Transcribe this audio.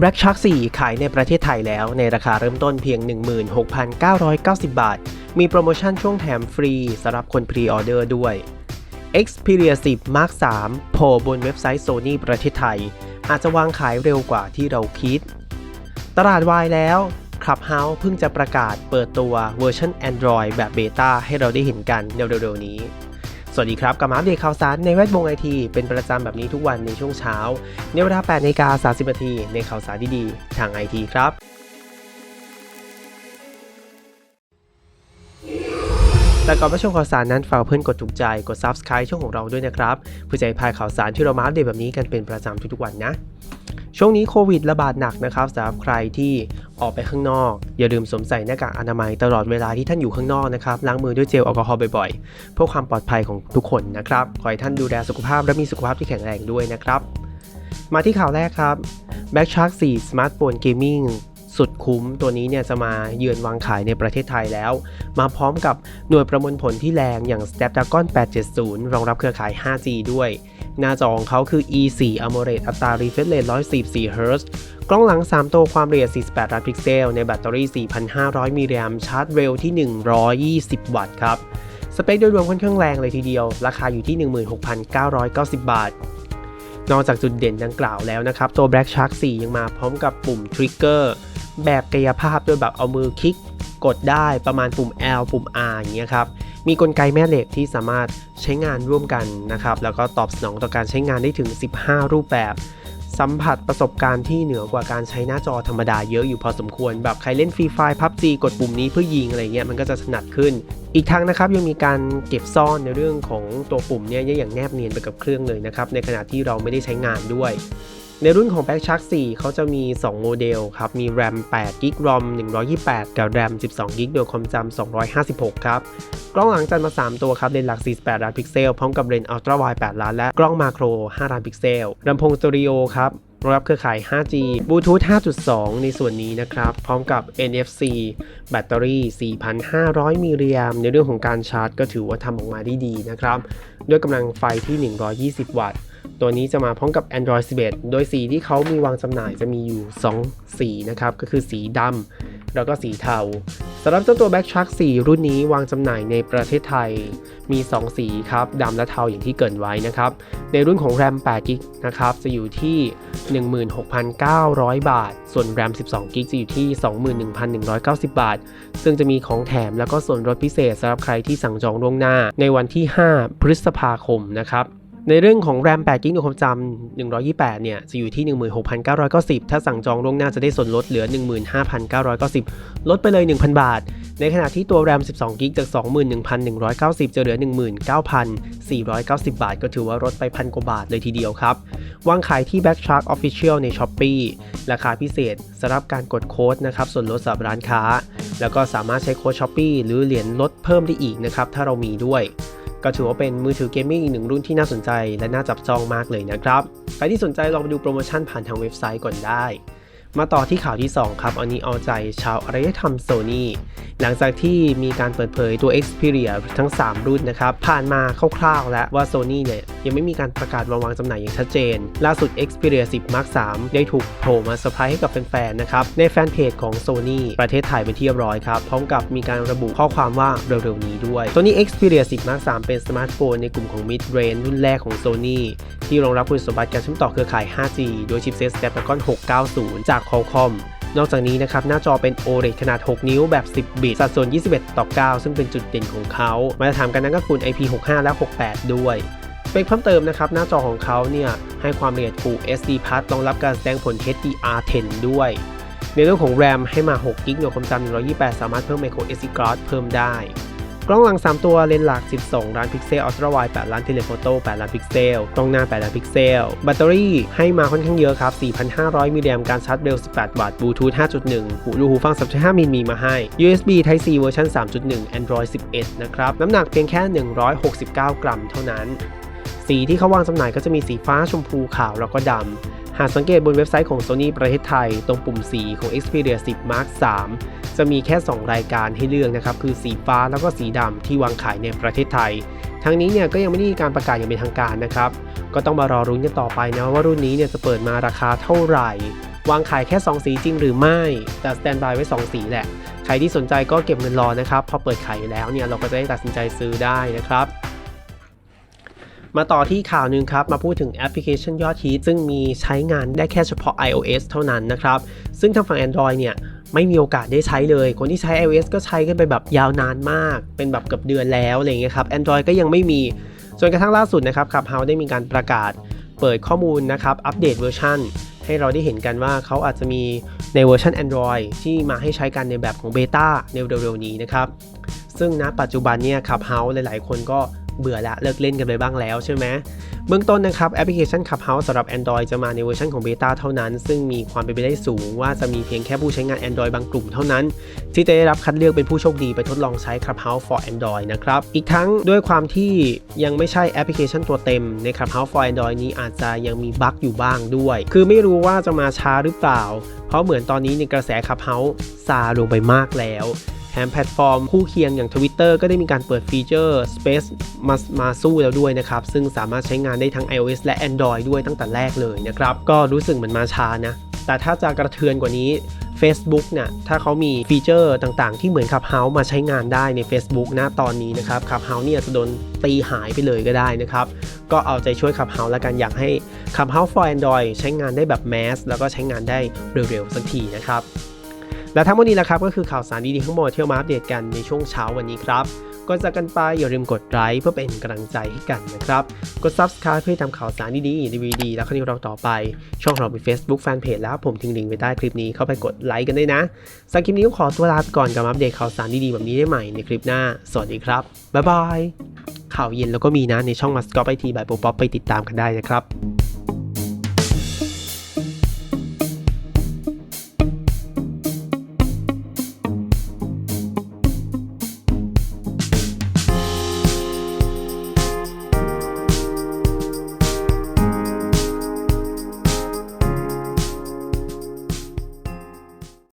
Black Shark 4 ขายในประเทศไทยแล้วในราคาเริ่มต้นเพียง 16,990 บาท มีโปรโมชั่นช่วงแถมฟรีสำหรับคนพรีออเดอร์ด้วย Xperia 10 Mark 3โผล่บนเว็บไซต์ Sony ประเทศไทย อาจจะวางขายเร็วกว่าที่เราคิด ตลาดวายแล้ว Clubhouse เพิ่งจะประกาศเปิดตัวเวอร์ชัน Android แบบเบต้าให้เราได้เห็นกันเร็วๆนี้ สวัสดีครับกับมาอัปเดตข่าวสารในแวดวงไอทีเป็นประจำแบบนี้ทุกวันในช่วงเช้า ในเวลา8นาฬิกา30นาทีในข่าวสารดีๆ ทางไอทีครับแต่ก่อนไปชมข่าวสารนั้นฝากเพื่อนกดถูกใจกด Subscribe ช่องของเราด้วยนะครับเพื่อจะให้พาดข่าวสารที่เรามาอัปเดตแบบนี้กันเป็นประจำทุกๆวันนะ ช่วงนี้โควิดระบาดหนักนะครับสำหรับใครที่ออกไปข้างนอก อย่าลืมสวมใส่หน้ากากอนามัยตลอดเวลาที่ท่านอยู่ข้างนอกนะครับล้างมือด้วยเจลแอลกอฮอล์บ่อยๆ เพื่อความปลอดภัยของทุกคนนะครับขอให้ท่านดูแลสุขภาพและมีสุขภาพที่แข็งแรงด้วยนะครับ มาที่ข่าวแรกครับ Back Shark 4 Smartphone Gaming สุดคุ้มตัวนี้เนี่ยจะมาเยือนวางขายในประเทศไทยแล้ว มาพร้อมกับหน่วยประมวลผลที่แรงอย่าง Snapdragon 870 รองรับเครือข่าย 5G ด้วย หน้าจอของเขาคือ E4 AMOLED อัตรา refresh rate 144 Hz กล้องหลัง 3 ตัวความละเอียด 48 ล้านพิกเซล ในแบตเตอรี่ 4,500 มิลลิแอมชาร์จเร็วที่ 120 วัตต์ครับ สเปคโดยรวมค่อนข้างแรงเลยทีเดียว ราคาอยู่ที่ 16,990 บาท นอกจากจุดเด่นดังกล่าวแล้วนะครับ ตัว Black Shark 4 ยังมาพร้อมกับปุ่ม Trigger แบบกายภาพโดยแบบเอามือคลิกกดได้ประมาณปุ่ม L ปุ่ม R อย่างเงี้ยครับ มีกลไกแม่เหล็กที่สามารถใช้งานร่วมกันนะครับ แล้วก็ตอบสนองต่อการใช้งานได้ถึง 15 รูปแบบ สัมผัสประสบการณ์ที่เหนือกว่าการใช้หน้าจอธรรมดาเยอะอยู่พอสมควร แบบใครเล่นฟรีไฟพับจีกดปุ่มนี้เพื่อยิงอะไรเงี้ยมันก็จะถนัดขึ้น อีกทั้งนะครับยังมีการเก็บซ่อนในเรื่องของตัวปุ่มเนี่ยอย่างแนบเนียนไปกับเครื่องเลยนะครับในขณะที่เราไม่ได้ใช้งานด้วย ในรุ่นของ Back Shark 4 เขาจะมี 2 โมเดลครับ มี RAM 8 g b ROM 128 กับ RAM 12 g b โดยความจำ256 ครับ กล้องหลังจัดมา 3 ตัวครับ เลนส์หลัก 48 ล้านพิกเซล พร้อมกับเลนส์อัลตร้าไวด์8ล้าน และกล้องมาโคร 5 ล้านพิกเซลลำโพงสตอริโอครับรองรับเครือข่าย 5G Bluetooth 5.2 ในส่วนนี้นะครับ พร้อมกับ NFC แบตเตอรี่ 4,500 มิลลิแอมในเรื่องของการชาร์จ ก็ถือว่าทำออกมาได้ดีนะครับ ด้วยกำลังไฟที่ 120 วัตต์ ตัวนี้จะมาพร้อมกับ Android 11 โดยสีที่เขามีวางจำหน่ายจะมีอยู่ 2 สีนะครับ ก็คือสีดำแล้วก็สีเทาสำหรับเจ้าตัว Back Shark 4 รุ่นนี้วางจำหน่ายในประเทศไทยมี 2 สีครับดำและเทาอย่างที่เกินไว้นะครับ ในรุ่นของ RAM 8 g b นะครับ จะอยู่ที่ 16,900 บาท ส่วน RAM 12 g b จะอยู่ที่ 21,190 บาท ซึ่งจะมีของแถมแล้วก็ส่วนลดพิเศษสำหรับใครที่สั่งจองล่วงหน้าในวันที่ 5 พฤษภาคมนะครับ ในเรื่องของ RAM 8 g b ความจำ128 เนี่ย จะอยู่ที่ 16,990 ถ้าสั่งจองล่วงหน้าจะได้ส่วนลดเหลือ 15,990 ลดไปเลย 1,000 บาท ในขณะที่ตัว RAM 12 g b จาก 21,190 จะเหลือ 19,490 บาท ก็ถือว่าลดไปพันกว่าบาทเลยทีเดียวครับ วางขายที่ Back Shark Official ใน Shopee ราคาพิเศษสำหรับการกดโค้ดนะครับ ส่วนลดสำหรับร้านค้า แล้วก็สามารถใช้โค้ด Shopee หรือเหรียญลดเพิ่มได้อีกนะครับ ถ้าเรามีด้วย ก็ถือว่าเป็นมือถือเกมมิ่งอีกหนึ่งรุ่นที่น่าสนใจ และน่าจับจองมากเลยนะครับ ใครที่สนใจลองไปดูโปรโมชั่นผ่านทางเว็บไซต์ก่อนได้ มาต่อที่ข่าวที่ 2 ครับ อันนี้เอาใจชาวอารยธรรมโซนี่หลังจากที่มีการเปิดเผยตัว Xperia ทั้ง 3 รุ่นนะครับ ผ่านมาคร่าวๆ แล้วว่า Sony เนี่ยยังไม่มีการประกาศวางวางจำหน่ายอย่างชัดเจน ล่าสุด Xperia 10 Mark 3 ได้ถูกโผล่มาเซอร์ไพรส์ให้กับแฟนๆ นะครับ ในแฟนเพจของ Sony ประเทศไทยเป็นที่เรียบร้อยครับ พร้อมกับมีการระบุข้อความว่าเร็วๆ นี้ด้วยตัวนี้ Xperia 10 Mark 3 เป็นสมาร์ทโฟนในกลุ่มของ Mid Range รุ่นแรกของ Sony ที่รองรับคุณสมบัติการเชื่อมต่อเครือข่าย 5G โดยชิปเซ็ต Snapdragon 690 จาก Qualcomm นอกจากนี้นะครับหน้าจอเป็น OLED ขนาด 6 นิ้วแบบ 10 บิต สัดส่วน 21 ต่อ 9 ซึ่งเป็นจุดเด่นของเขามาตรฐานการนั้นก็คุณ IP65 และ 68 ด้วยเปคเพิ่มเติมนะครับ หน้าจอของเขาเนี่ย ให้ความละเอียด Full SD Plus รองรับการแสดงผล HDR10 ด้วย ในเรื่องของ RAM ให้มา6กิกหน่วยความจำ128 สามารถเพิ่ม micro SD card เพิ่มได้ กล้องหลัง 3 ตัวเลนส์หลัก 12 ล้านพิกเซลอัลตร้าไวด์8ล้านเทเลโฟโต้8ล้านพิกเซลกล้องหน้า 8 ล้านพิกเซลแบตเตอรี่ให้มาค่อนข้างเยอะครับ 4,500 มิลลิแอมการชาร์จเร็ว 18 วัตต์บลูทูธ 5.1 หูรูหูฟัง 3.5 มิลมีมาให้ USB Type C เวอร์ชัน3.1 Android 11 นะครับ น้ำหนักเพียงแค่ 169 กรัมเท่านั้น สีที่เขาวางจำหน่ายก็จะมีสีฟ้าชมพูขาวแล้วก็ดำ หากสังเกตบนเว็บไซต์ของ Sony ประเทศไทย ตรงปุ่มสีของ Xperia 10 Mark 3 จะมีแค่ 2 รายการให้เลือกนะครับ คือสีฟ้าแล้วก็สีดำที่วางขายในประเทศไทย ทั้งนี้เนี่ยก็ยังไม่ได้มีการประกาศอย่างเป็นทางการนะครับ ก็ต้องมารอรุ้นกันต่อไปนะว่ารุ่นนี้เนี่ยจะเปิดมาราคาเท่าไหร่ วางขายแค่ 2 สีจริงหรือไม่ แต่สแตนบายไว้ 2 สีแหละ ใครที่สนใจก็เก็บเงินรอนะครับ พอเปิดขายแล้วเนี่ยเราก็จะได้ตัดสินใจซื้อได้นะครับ มาต่อที่ข่าวหนึ่งครับ มาพูดถึงแอปพลิเคชันยอดฮิตซึ่งมีใช้งานได้แค่เฉพาะ iOS เท่านั้นนะครับ ซึ่งทางฝั่ง Android เนี่ยไม่มีโอกาสได้ใช้เลย คนที่ใช้ iOS ก็ใช้กันไปแบบยาวนานมาก เป็นแบบเกือบเดือนแล้วอะไรเงี้ยครับ Android ก็ยังไม่มีจนกระทั่งล่าสุดนะครับ Clubhouse ได้มีการประกาศ เปิดข้อมูลนะครับ อัปเดตเวอร์ชันให้เราได้เห็นกันว่าเขาอาจจะมีในเวอร์ชัน Android ที่มาให้ใช้กันในแบบของเบต้าในเร็วๆนี้นะครับ ซึ่งณปัจจุบันเนี่ย Clubhouse หลายๆ คนก็ เบื่อละเลิกเล่นกันไปบ้างแล้วใช่ไหมเบื้องต้นนะครับแอปพลิเคชัน Clubhouse สำหรับ Android จะมาในเวอร์ชันของเบต้าเท่านั้น ซึ่งมีความเป็นไปได้สูงว่าจะมีเพียงแค่ผู้ใช้งาน Android บางกลุ่มเท่านั้น ที่จะได้รับคัดเลือกเป็นผู้โชคดีไปทดลองใช้ Clubhouse for Android นะครับ อีกทั้งด้วยความที่ยังไม่ใช่แอปพลิเคชันตัวเต็มใน Clubhouse for Android นี้อาจจะยังมีบั๊กอยู่บ้างด้วย คือไม่รู้ว่าจะมาช้าหรือเปล่า เพราะเหมือนตอนนี้ในกระแส Clubhouse ซาลงไปมากแล้ว แถมแพลตฟอร์มคู่เคียงอย่าง Twitter ก็ได้มีการเปิดฟีเจอร์ Space มามาสู้แล้วด้วยนะครับ ซึ่งสามารถใช้งานได้ทั้ง iOS และ Android ด้วยตั้งแต่แรกเลยนะครับ ก็รู้สึกเหมือนมาช้านะ แต่ถ้าจะกระเทือนกว่านี้ Facebook เนี่ยถ้าเขามีฟีเจอร์ต่างๆ ที่เหมือน Clubhouse มาใช้งานได้ใน Facebook นะตอนนี้นะครับ Clubhouse เนี่ยจะโดนตีหายไปเลยก็ได้นะครับ ก็เอาใจช่วย Clubhouse แล้วกันอยากให้ Clubhouse for Android ใช้งานได้แบบแมสแล้วก็ใช้งานได้เร็วๆสักทีนะครับ และทั้งหมดนี้แหละครับก็คือข่าวสารดีๆทั้งหมดที่มาอัปเดตกันในช่วงเช้าวันนี้ครับก่อนจากกันไปอย่าลืมกดไลค์เพื่อเป็นกำลังใจให้กันนะครับ กด Subscribe เพื่อทำข่าวสารดีๆ DVD และคดีเราต่อไป ช่องของเราเป็น Facebook Fanpage แล้วผมทิ้งลิงก์ไว้ใต้คลิปนี้เข้าไปกดไลค์กันได้นะสำหรับคลิปนี้ก็ขอตัวลาไปก่อนกับมาอัปเดตข่าวสารดีๆแบบนี้ได้ใหม่ในคลิปหน้า สวัสดีครับ บ๊ายบาย ข่าวเย็นแล้วก็มีนะในช่องมัสกอปไอทีบายโปป๊อปไปติดตามกันได้นะครับ